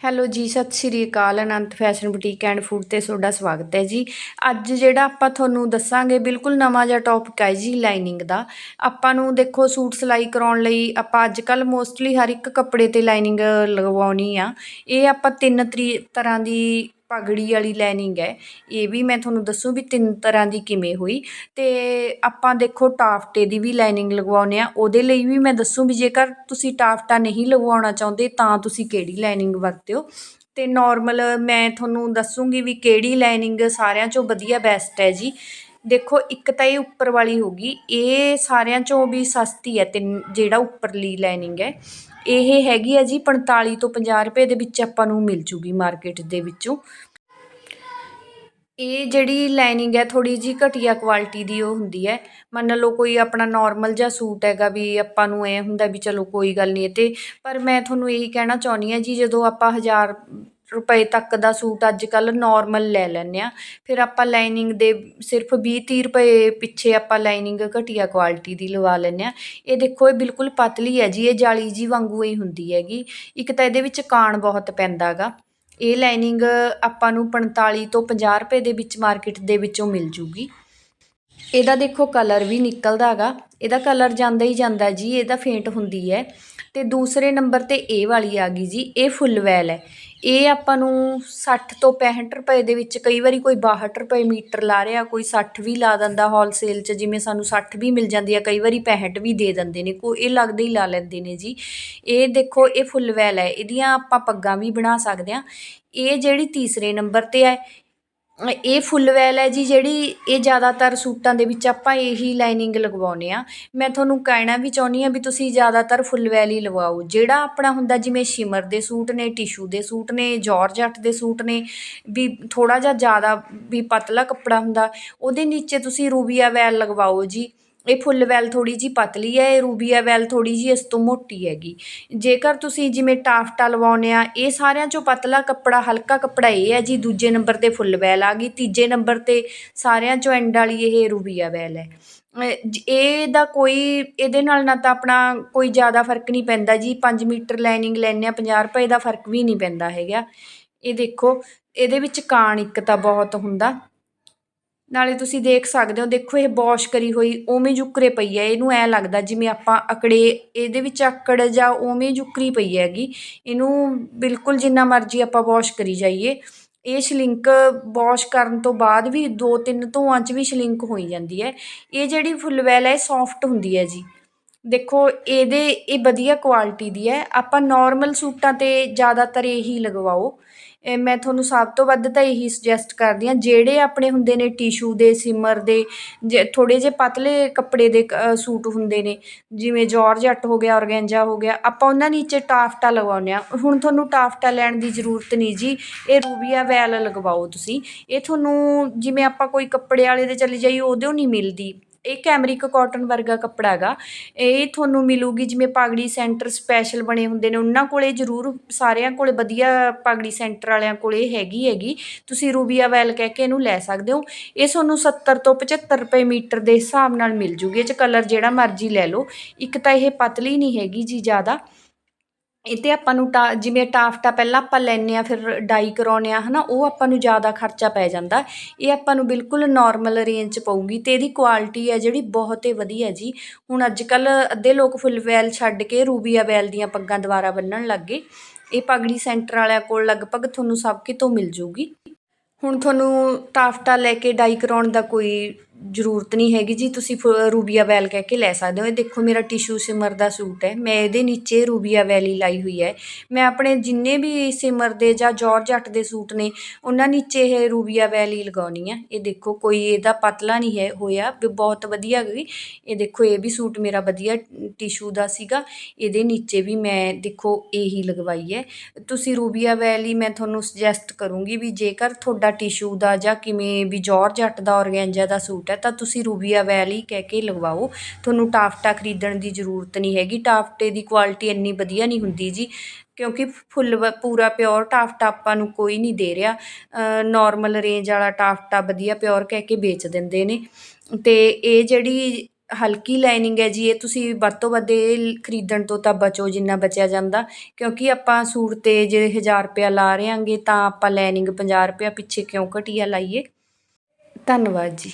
Hello ਜੀ, ਸਤਿ ਸ਼੍ਰੀ ਅਕਾਲ, Anant fashion boutique and food ਤੇ ਤੁਹਾਡਾ ਸਵਾਗਤ ਹੈ ਜੀ। ਅੱਜ ਜਿਹੜਾ ਆਪਾਂ ਤੁਹਾਨੂੰ ਦੱਸਾਂਗੇ, ਬਿਲਕੁਲ ਨਵਾਂ ਜਿਹਾ ਟੌਪਿਕ ਹੈ ਜੀ ਲਾਈਨਿੰਗ ਦਾ। ਆਪਾਂ ਨੂੰ ਦੇਖੋ, ਸੂਟ ਸਿਲਾਈ ਕਰਾਉਣ ਲਈ ਆਪਾਂ ਅੱਜ ਕੱਲ ਮੋਸਟਲੀ ਹਰ ਇੱਕ ਕੱਪੜੇ ਤੇ ਲਾਈਨਿੰਗ ਲਗਵਾਉਣੀ ਆ। ਇਹ ਆਪਾਂ ਤਿੰਨ ਤਰੀ, ਤਰ੍ਹਾਂ ਦੀ ਪਗੜੀ ਵਾਲੀ ਲਾਈਨਿੰਗ ਹੈ, ਇਹ ਵੀ ਮੈਂ ਤੁਹਾਨੂੰ ਦੱਸੂ ਵੀ ਤਿੰਨ ਤਰ੍ਹਾਂ ਦੀ ਕਿਵੇਂ ਹੋਈ। ਤੇ ਆਪਾਂ ਦੇਖੋ ਟਾਫਟੇ ਦੀ ਵੀ ਲਾਈਨਿੰਗ ਲਗਵਾਉਂਦੇ ਆ ਉਹਦੇ ਲਈ ਵੀ ਮੈਂ ਦੱਸੂ ਵੀ ਜੇਕਰ ਤੁਸੀਂ ਟਾਫਟਾ ਨਹੀਂ ਲਗਵਾਉਣਾ ਚਾਹੁੰਦੇ ਤਾਂ ਤੁਸੀਂ ਕਿਹੜੀ ਲਾਈਨਿੰਗ ਵਰਤਿਓ। ਤੇ ਨਾਰਮਲ ਮੈਂ ਤੁਹਾਨੂੰ ਦੱਸੂਗੀ ਵੀ ਕਿਹੜੀ ਲਾਈਨਿੰਗ ਸਾਰਿਆਂ ਚੋਂ ਵਧੀਆ ਬੈਸਟ ਹੈ ਜੀ। ਦੇਖੋ, ਇੱਕ ਤਾਂ ਇਹ ਉੱਪਰ ਵਾਲੀ ਹੋ ਗਈ। ਇਹ ਸਾਰਿਆਂ ਚੋਂ ਵੀ ਸਸਤੀ ਹੈ ਤੇ ਜਿਹੜਾ ਉੱਪਰਲੀ ਲਾਈਨਿੰਗ ਹੈ, ਇਹ ਹੈਗੀ ਹੈ ਜੀ 45 ਤੋਂ 50 ਰੁਪਏ ਦੇ ਵਿੱਚ ਆਪਾਂ ਨੂੰ ਮਿਲ ਜੂਗੀ ਮਾਰਕੀਟ ਦੇ ਵਿੱਚੋਂ। ਇਹ ਜਿਹੜੀ ਲਾਈਨਿੰਗ ਹੈ ਥੋੜੀ ਜੀ ਘਟੀਆ ਕੁਆਲਿਟੀ ਦੀ ਉਹ ਹੁੰਦੀ ਹੈ। ਮੰਨ ਲਓ ਕੋਈ ਆਪਣਾ ਨਾਰਮਲ ਜਿਹਾ ਸੂਟ ਹੈਗਾ ਵੀ ਆਪਾਂ ਨੂੰ ਐ ਹੁੰਦਾ ਵੀ ਚਲੋ ਕੋਈ ਗੱਲ ਨਹੀਂ ਇਹ ਤੇ, ਪਰ ਮੈਂ ਤੁਹਾਨੂੰ ਇਹੀ ਕਹਿਣਾ ਚਾਹੁੰਦੀ ਹਾਂ ਜੀ, ਜਦੋਂ ਆਪਾਂ 1000 ਰੁਪਏ ਤੱਕ ਦਾ ਸੂਟ ਅੱਜ ਕੱਲ੍ਹ ਨੋਰਮਲ ਲੈ ਲੈਂਦੇ ਹਾਂ। ਫਿਰ ਆਪਾਂ ਲਾਈਨਿੰਗ ਦੇ ਸਿਰਫ ਵੀਹ ਤੀਹ ਰੁਪਏ ਪਿੱਛੇ ਆਪਾਂ ਲਾਈਨਿੰਗ ਘਟੀਆ ਕੁਆਲਿਟੀ ਦੀ ਲਵਾ ਲੈਂਦੇ ਹਾਂ। ਇਹ ਦੇਖੋ, ਇਹ ਬਿਲਕੁਲ ਪਤਲੀ ਹੈ ਜੀ, ਇਹ ਜਾਲੀ ਜੀ ਵਾਂਗੂ ਹੀ ਹੁੰਦੀ ਹੈਗੀ। ਇੱਕ ਤਾਂ ਇਹਦੇ ਵਿੱਚ ਕਾਣ ਬਹੁਤ ਪੈਂਦਾ ਗਾ ਇਹ ਲਾਈਨਿੰਗ ਆਪਾਂ ਨੂੰ 45 ਤੋਂ 50 ਰੁਪਏ ਦੇ ਵਿੱਚ ਮਾਰਕੀਟ ਦੇ ਵਿੱਚੋਂ ਮਿਲ ਜੂਗੀ। ਇਹਦਾ ਦੇਖੋ ਕਲਰ ਵੀ ਨਿਕਲਦਾ ਹੈਗਾ ਇਹਦਾ ਕਲਰ ਜਾਂਦਾ ਹੀ ਜਾਂਦਾ ਜੀ ਇਹਦਾ ਫੇਂਟ ਹੁੰਦੀ ਹੈ। ਤੇ ਦੂਸਰੇ ਨੰਬਰ ਤੇ ਇਹ ਵਾਲੀ ਆ ਗਈ ਜੀ ਇਹ ਫੁੱਲ ਵੈਲ ਹੈ। ਇਹ ਆਪਾਂ ਨੂੰ 60 ਤੋਂ 65 ਰੁਪਏ ਦੇ ਵਿੱਚ ਕਈ ਵਾਰੀ ਕੋਈ 62 ਰੁਪਏ ਮੀਟਰ ਲਾ ਰਿਹਾ ਕੋਈ 60 ਵੀ ਲਾ ਦਿੰਦਾ ਹੋਲਸੇਲ 'ਚ ਜਿਵੇਂ ਸਾਨੂੰ 60 ਵੀ ਮਿਲ ਜਾਂਦੀ ਆ ਕਈ ਵਾਰੀ 65 ਵੀ ਦੇ ਦਿੰਦੇ ਨੇ ਕੋਈ ਇਹ ਲੱਗਦੇ ਹੀ ਲਾ ਲੈਂਦੇ ਨੇ ਜੀ। ਇਹ ਦੇਖੋ ਇਹ ਫੁੱਲ ਵੈਲ ਹੈ ਇਹਦੀਆਂ ਆਪਾਂ ਪੱਗਾਂ ਵੀ ਬਣਾ ਸਕਦੇ ਆ ਇਹ ਜਿਹੜੀ ਤੀਸਰੇ ਨੰਬਰ ਤੇ ਹੈ ਇਹ ਫੁੱਲ ਵੈਲ ਹੈ ਜੀ, ਜਿਹੜੀ ਇਹ ਜ਼ਿਆਦਾਤਰ ਸੂਟਾਂ ਦੇ ਵਿੱਚ ਆਪਾਂ ਇਹੀ ਲਾਈਨਿੰਗ ਲਗਵਾਉਂਦੇ ਹਾਂ। ਮੈਂ ਤੁਹਾਨੂੰ ਕਹਿਣਾ ਵੀ ਚਾਹੁੰਦੀ ਹਾਂ ਵੀ ਤੁਸੀਂ ਜ਼ਿਆਦਾਤਰ ਫੁੱਲ ਵੈਲ ਹੀ ਲਵਾਓ। ਜਿਹੜਾ ਆਪਣਾ ਹੁੰਦਾ, ਜਿਵੇਂ ਸ਼ਿਮਰ ਦੇ ਸੂਟ ਨੇ, ਟਿਸ਼ੂ ਦੇ ਸੂਟ ਨੇ ਜਾਰਜਟ ਦੇ ਸੂਟ ਨੇ, ਵੀ ਥੋੜਾ ਜਿਹਾ ਜ਼ਿਆਦਾ ਵੀ ਪਤਲਾ ਕੱਪੜਾ ਹੁੰਦਾ, ਉਹਦੇ ਨੀਚੇ ਤੁਸੀਂ ਰੂਬੀਆ ਵੈਲ ਲਗਵਾਓ ਜੀ। ਇਹ ਫੁੱਲ ਵੈਲ ਥੋੜ੍ਹੀ ਜਿਹੀ ਪਤਲੀ ਹੈ, ਇਹ ਰੂਬੀਆ ਵੈਲ ਥੋੜ੍ਹੀ ਜਿਹੀ ਇਸ ਤੋਂ ਮੋਟੀ ਹੈਗੀ। ਜੇਕਰ ਤੁਸੀਂ ਜਿਵੇਂ ਟਾਫਟਾ ਲਵਾਉਂਦੇ ਹਾਂ ਇਹ ਸਾਰਿਆਂ ਚੋਂ ਪਤਲਾ ਕੱਪੜਾ, ਹਲਕਾ ਕੱਪੜਾ ਇਹ ਹੈ ਜੀ, ਦੂਜੇ ਨੰਬਰ ਤੇ ਫੁੱਲ ਵੈਲ ਆ ਗਈ, ਤੀਜੇ ਨੰਬਰ ਤੇ ਸਾਰਿਆਂ ਚੋਂ ਐਂਡ ਵਾਲੀ ਇਹ ਰੂਬੀਆ ਵੈਲ ਹੈ। ਇਹਦਾ ਕੋਈ, ਇਹਦੇ ਨਾਲ ਨਾ ਤਾਂ ਆਪਣਾ ਕੋਈ ਜ਼ਿਆਦਾ ਫ਼ਰਕ ਨਹੀਂ ਪੈਂਦਾ ਜੀ 5 ਮੀਟਰ ਲਾਈਨਿੰਗ ਲੈਂਦੇ ਹਾਂ 50 ਰੁਪਏ ਦਾ ਫ਼ਰਕ ਵੀ ਨਹੀਂ ਪੈਂਦਾ ਹੈਗਾ। ਇਹ ਦੇਖੋ, ਇਹਦੇ ਵਿੱਚ ਕਾਣ ਇੱਕ ਤਾਂ ਬਹੁਤ ਹੁੰਦਾ। ਨਾਲੇ ਤੁਸੀਂ ਦੇਖ ਸਕਦੇ ਹੋ, ਦੇਖੋ ਇਹ ਵਾਸ਼ ਕਰੀ ਹੋਈ ਉਵੇਂ ਜੁਕਰੇ ਪਈ ਹੈ, ਇਹਨੂੰ ਐ ਲੱਗਦਾ ਜਿਵੇਂ ਆਪਾਂ ਅਕੜੇ ਇਹਦੇ ਵਿੱਚ ਅਕੜ ਜਾਂ ਉਵੇਂ ਜੁਕਰੀ ਪਈ ਹੈਗੀ। ਇਹਨੂੰ ਬਿਲਕੁਲ ਜਿੰਨਾ ਮਰਜ਼ੀ ਆਪਾਂ ਵਾਸ਼ ਕਰੀ ਜਾਈਏ। ਇਹ ਸ਼ਲਿੰਕ ਵਾਸ਼ ਕਰਨ ਤੋਂ ਬਾਅਦ ਵੀ ਦੋ ਤਿੰਨ ਧੋਆਂ 'ਚ ਵੀ ਸ਼ਲਿੰਕ ਹੋਈ ਜਾਂਦੀ ਹੈ। ਇਹ ਜਿਹੜੀ ਫੁੱਲਵੈਲ ਹੈ, ਇਹ ਸੌਫਟ ਹੁੰਦੀ ਹੈ ਜੀ। ਦੇਖੋ, ਇਹਦੇ, ਇਹ ਵਧੀਆ ਕੁਆਲਿਟੀ ਦੀ ਹੈ। ਆਪਾਂ ਨਾਰਮਲ ਸੂਟਾਂ 'ਤੇ ਜ਼ਿਆਦਾਤਰ ਇਹੀ ਲਗਵਾਓ। ਮੈਂ ਤੁਹਾਨੂੰ ਸਭ ਤੋਂ ਵੱਧ ਤਾਂ ਇਹੀ ਸੁਜੈਸਟ ਕਰਦੀ ਹਾਂ, ਜਿਹੜੇ ਆਪਣੇ ਹੁੰਦੇ ਨੇ ਟਿਸ਼ੂ ਦੇ ਸਿਮਰ ਦੇ, ਜੇ ਥੋੜ੍ਹੇ ਜਿਹੇ ਪਤਲੇ ਕੱਪੜੇ ਦੇ ਸੂਟ ਹੁੰਦੇ ਨੇ, ਜਿਵੇਂ ਜੋਰਜੱਟ ਹੋ ਗਿਆ ਔਰਗੈਂਜਾ ਹੋ ਗਿਆ, ਆਪਾਂ ਉਹਨਾਂ ਨੀਚੇ ਟਾਫਟਾ ਲਗਾਉਂਦੇ ਹਾਂ। ਹੁਣ ਤੁਹਾਨੂੰ ਟਾਫਟਾ ਲੈਣ ਦੀ ਜ਼ਰੂਰਤ ਨਹੀਂ ਜੀ, ਇਹ ਰੂਬੀਆ ਵੈਲ ਲਗਵਾਓ ਤੁਸੀਂ। ਇਹ ਤੁਹਾਨੂੰ ਜਿਵੇਂ ਆਪਾਂ ਕੋਈ ਕੱਪੜੇ ਵਾਲੇ ਦੇ ਚਲੇ ਜਾਈਏ ਉਹਦੇ ਨਹੀਂ ਮਿਲਦੀ। ਇਹ ਕੈਮਰਿਕ ਕਾਟਨ ਵਰਗਾ ਕੱਪੜਾ ਹੈਗਾ। ਇਹ ਤੁਹਾਨੂੰ ਮਿਲੂਗੀ ਜਿਵੇਂ ਪਾਗੜੀ ਸੈਂਟਰ ਸਪੈਸ਼ਲ ਬਣੇ ਹੁੰਦੇ ਨੇ, ਉਹਨਾਂ ਕੋਲੇ ਜ਼ਰੂਰ ਸਾਰਿਆਂ ਕੋਲੇ ਵਧੀਆ ਪਾਗੜੀ ਸੈਂਟਰ ਵਾਲਿਆਂ ਕੋਲੇ ਹੈਗੀ ਹੈਗੀ। ਤੁਸੀਂ ਰੂਬੀਆ ਵੈਲ ਕਹਿ ਕੇ ਇਹਨੂੰ ਲੈ ਸਕਦੇ ਹੋ। ਇਹ ਤੁਹਾਨੂੰ 70 ਤੋਂ 75 ਰੁਪਏ ਮੀਟਰ ਦੇ ਹਿਸਾਬ ਨਾਲ ਮਿਲ ਜੂਗੀ। ਇਹ ਚ ਕਲਰ ਜਿਹੜਾ ਮਰਜ਼ੀ ਲੈ ਲਓ। ਇੱਕ ਤਾਂ ਇਹ ਪਤਲੀ ਨਹੀਂ ਹੈਗੀ ਜੀ ਜ਼ਿਆਦਾ। ਇਹ 'ਤੇ ਆਪਾਂ ਨੂੰ ਟਾ, ਜਿਵੇਂ ਟਾਫਟਾ ਪਹਿਲਾਂ ਆਪਾਂ ਲੈਂਦੇ ਹਾਂ, ਫਿਰ ਡਾਈ ਕਰਵਾਉਂਦੇ ਹਾਂ ਹੈ ਨਾ ਉਹ ਆਪਾਂ ਨੂੰ ਜ਼ਿਆਦਾ ਖਰਚਾ ਪੈ ਜਾਂਦਾ। ਇਹ ਆਪਾਂ ਨੂੰ ਬਿਲਕੁਲ ਨੋਰਮਲ ਰੇਂਜ 'ਚ ਪਊਗੀ ਅਤੇ ਇਹਦੀ ਕੁਆਲਿਟੀ ਹੈ ਜਿਹੜੀ ਬਹੁਤ ਹੀ ਵਧੀਆ ਜੀ। ਹੁਣ ਅੱਜ ਕੱਲ੍ਹ ਅੱਧੇ ਲੋਕ ਫੁੱਲ ਵੈਲ ਛੱਡ ਕੇ ਰੂਬੀਆ ਵੈਲ ਦੀਆਂ ਪੱਗਾਂ ਦੁਬਾਰਾ ਬੰਨਣ ਲੱਗ ਗਏ। ਇਹ ਪਗੜੀ ਸੈਂਟਰ ਵਾਲਿਆਂ ਕੋਲ ਲਗਭਗ ਤੁਹਾਨੂੰ ਸਭ ਕਿਤੋਂ ਮਿਲ ਜੂਗੀ। ਹੁਣ ਤੁਹਾਨੂੰ ਟਾਫਟਾ ਲੈ ਕੇ ਡਾਈ ਕਰਾਉਣ ਦਾ ਕੋਈ ਜ਼ਰੂਰਤ ਨਹੀਂ ਹੈਗੀ ਜੀ, ਤੁਸੀਂ ਰੂਬੀਆ ਵੈਲ ਕਹਿ ਕੇ ਲੈ ਸਕਦੇ ਹੋ। ਇਹ ਦੇਖੋ ਮੇਰਾ ਟਿਸ਼ੂ ਸਿਮਰ ਦਾ ਸੂਟ ਹੈ। ਮੈਂ ਇਹਦੇ ਨੀਚੇ ਰੂਬੀਆ ਵੈਲੀ ਲਾਈ ਹੋਈ ਹੈ। ਮੈਂ ਆਪਣੇ ਜਿੰਨੇ ਵੀ ਸਿਮਰ ਦੇ ਜਾਂ ਜੋਰਜੱਟ ਦੇ ਸੂਟ ਨੇ, ਉਹਨਾਂ ਨੀਚੇ ਇਹ ਰੂਬੀਆ ਵੈਲੀ ਲਗਾਉਣੀ ਆ। ਇਹ ਦੇਖੋ, ਕੋਈ ਇਹਦਾ ਪਤਲਾ ਨਹੀਂ ਹੈ ਹੋਇਆ। ਵੀ ਬਹੁਤ ਵਧੀਆ ਗਈ ਇਹ ਦੇਖੋ, ਇਹ ਵੀ ਸੂਟ ਮੇਰਾ ਵਧੀਆ ਟਿਸ਼ੂ ਦਾ ਸੀਗਾ। ਇਹਦੇ ਨੀਚੇ ਵੀ ਮੈਂ ਦੇਖੋ, ਇਹੀ ਲਗਵਾਈ ਹੈ। ਤੁਸੀਂ ਰੂਬੀਆ ਵੈਲੀ ਮੈਂ ਤੁਹਾਨੂੰ ਸੁਜੈਸਟ ਕਰੂੰਗੀ ਵੀ ਜੇਕਰ ਤੁਹਾਡਾ ਟਿਸ਼ੂ ਦਾ ਜਾਂ ਕਿਵੇਂ ਵੀ ਜੋਰਜੱਟ ਦਾ ਔਰਗੈਂਜਾ ਦਾ ਸੂਟ ਹੈ ਤਾਂ ਤੁਸੀਂ ਰੂਬੀਆ ਵੈਲ ਹੀ ਕਹਿ ਕੇ ਲਗਵਾਓ। ਤੁਹਾਨੂੰ ਟਾਫਟਾ ਖਰੀਦਣ ਦੀ ਜ਼ਰੂਰਤ ਨਹੀਂ ਹੈਗੀ। ਟਾਫਟੇ ਦੀ ਕੁਆਲਿਟੀ ਇੰਨੀ ਵਧੀਆ ਨਹੀਂ ਹੁੰਦੀ ਜੀ, ਕਿਉਂਕਿ ਫੁੱਲ ਪੂਰਾ ਪਿਓਰ ਟਾਫਟਾ ਆਪਾਂ ਨੂੰ ਕੋਈ ਨਹੀਂ ਦੇ ਰਿਹਾ। ਨੋਰਮਲ ਰੇਂਜ ਵਾਲਾ ਟਾਫਟਾ ਵਧੀਆ ਪਿਓਰ ਕਹਿ ਕੇ ਵੇਚ ਦਿੰਦੇ ਨੇ। ਅਤੇ ਇਹ ਜਿਹੜੀ ਹਲਕੀ ਲਾਈਨਿੰਗ ਹੈ ਜੀ, ਇਹ ਤੁਸੀਂ ਵੱਧ ਤੋਂ ਵੱਧ ਇਹ ਖਰੀਦਣ ਤੋਂ ਤਾਂ ਬਚੋ ਜਿੰਨਾ ਬਚਿਆ ਜਾਂਦਾ। ਕਿਉਂਕਿ ਆਪਾਂ ਸੂਟ 'ਤੇ ਜੇ ਹਜ਼ਾਰ ਰੁਪਇਆ ਲਾ ਰਹੇ ਤਾਂ ਆਪਾਂ ਲਾਈਨਿੰਗ ਪੰਜਾਹ ਰੁਪਇਆ ਪਿੱਛੇ ਕਿਉਂ ਘਟੀਆ ਲਾਈਏ? ਧੰਨਵਾਦ ਜੀ।